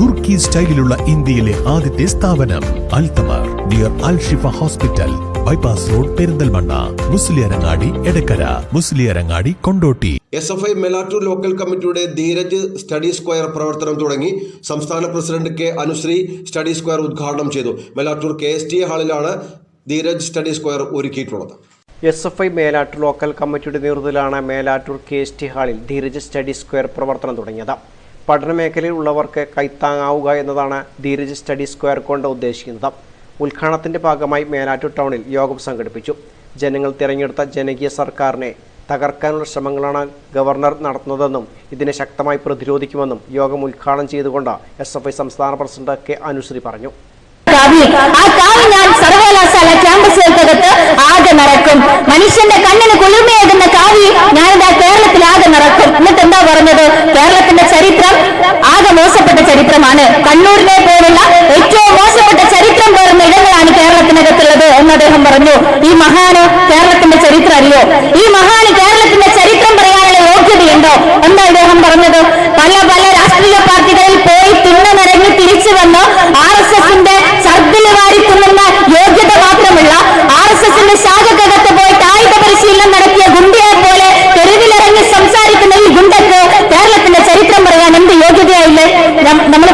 തുർക്കി സ്റ്റൈലിലുള്ള ഇന്ത്യയിലെ ആദ്യത്തെ സ്ഥാപനം Althamar near Al Shifa hospital bypass road Perinthalmanna Musliyarangadi Edakkara Musliyarangadi Kondotty. S F I Melattur local കമ്മിറ്റിയുടെ Dheeraj study square പ്രവർത്തനം തുടങ്ങി സംസ്ഥാന president K Anusree study square ഉദ്ഘാടനം ചെയ്തു. Melattur K S T A ഹാളിലാണ് Dheeraj study square ഒരുക്കിയിട്ടുള്ളത്. S F I Melattur local കമ്മിറ്റിയുടെ നേതൃത്വത്തിലാണ് Melattur K S T ഹാളിൽ ധീരജ് സ്റ്റഡി സ്ക്വയർ പ്രവർത്തനം തുടങ്ങിയത്. പഠനമേഖലയിൽ ഉള്ളവർക്ക് കൈത്താങ്ങാവുക എന്നതാണ് ധീരജ് സ്റ്റഡി സ്ക്വയർ കൊണ്ട് ഉദ്ദേശിക്കുന്നത്. ഉദ്ഘാടനത്തിന്റെ ഭാഗമായി മേലാറ്റൂർ ടൗണിൽ യോഗം സംഘടിപ്പിച്ചു. ജനങ്ങൾ തിരഞ്ഞെടുത്ത ജനകീയ സർക്കാരിനെ തകർക്കാനുള്ള ശ്രമങ്ങളാണ് ഗവർണർ നടത്തുന്നതെന്നും ഇതിനെ ശക്തമായി പ്രതിരോധിക്കുമെന്നും യോഗം ഉദ്ഘാടനം ചെയ്തുകൊണ്ട് എസ് എഫ് ഐ സംസ്ഥാന പ്രസിഡന്റ് കെ അനുശ്രീ പറഞ്ഞു. ആ കാവി ഞാൻ സർവകലാശാല ക്യാമ്പസുകൾക്കകത്ത് ആകെ ആകെ മോശപ്പെട്ട ചരിത്രമാണ്. കണ്ണൂരിനെ പോലുള്ള ഏറ്റവും മോശപ്പെട്ട ചരിത്രം പേർന്ന ഇടങ്ങളാണ് കേരളത്തിനകത്തുള്ളത് എന്ന് അദ്ദേഹം പറഞ്ഞു. ഈ മഹാന് കേരളത്തിന്റെ ചരിത്രം അറിയോ ഈ മഹാന് കേരളത്തിന്റെ ചരിത്രം പറയാനുള്ള യോഗ്യതയുണ്ടോ? എന്താ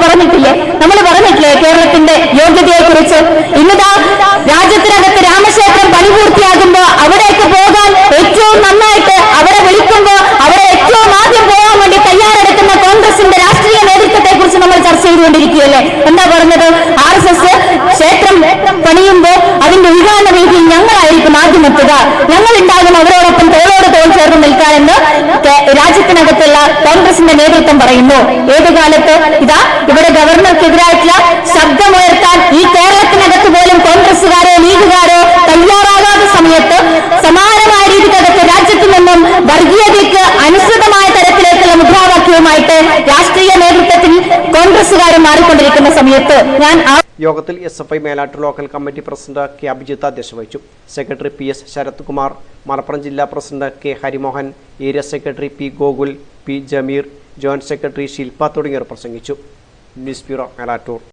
പറഞ്ഞിട്ടില്ലേ? നമ്മൾ പറഞ്ഞിട്ടില്ലേ കേരളത്തിന്റെ യോഗ്യതയെ കുറിച്ച് ഇന്നിതാ രാജ്യത്തിനകത്ത് രാമക്ഷേത്രം പണി പൂർത്തിയാകുമ്പോ അവിടേക്ക് പോകാൻ ഏറ്റവും നന്നായിട്ട് അവരെ വിളിക്കുമ്പോ അവരെ ഏറ്റവും ആദ്യം പോകാൻ വേണ്ടി തയ്യാറെടുക്കുന്ന കോൺഗ്രസിന്റെ രാഷ്ട്രീയ നേതൃത്വത്തെ കുറിച്ച് നമ്മൾ ചർച്ച ചെയ്തുകൊണ്ടിരിക്കുകയല്ലേ? എന്താ പറഞ്ഞത്? ആർ എസ് എസ് ക്ഷേത്രം പണിയുമ്പോ അതിന്റെ ഉദ്ഘാടന രീതിയിൽ ഞങ്ങളായിരിക്കും ആദ്യം എത്തുക. ഞങ്ങൾ ഉണ്ടാകും അവരോടൊപ്പം തോൾ ചേർന്ന് നിൽക്കാനെന്ന് രാജ്യത്തിനകത്തുള്ള കോൺഗ്രസിന്റെ നേതൃത്വം പറയുന്നു. ഏത് കാലത്ത്? ഇതാ ഇവിടെ ഗവർണർക്കെതിരായിട്ടുള്ള ശബ്ദമുയർത്താൻ ഈ കേരളത്തിനകത്ത് പോലും കോൺഗ്രസുകാരോ ലീഗുകാരോ തയ്യാറാകാത്ത സമയത്ത് സമാനമായ രീതിക്കകത്ത് രാജ്യത്തു നിന്നും വർഗീയതയ്ക്ക് അനുസൃതമായ തരത്തിലേക്കുള്ള മുദ്രാവാക്യവുമായിട്ട് രാഷ്ട്രീയ നേതൃത്വത്തിൽ കോൺഗ്രസുകാരും മാറിക്കൊണ്ടിരിക്കുന്ന സമയത്ത് ഞാൻ യോഗത്തിൽ S F I Melattur local committee president K Abhijith അധ്യക്ഷത വഹിച്ചു. Secretary P S Sarath Kumar Malappuram ജില്ലാ president K Harimohan area secretary P Gokul P Jameer joint secretary Shilpa തുടങ്ങിയവർ പ്രസംഗിച്ചു. News bureau Melattur.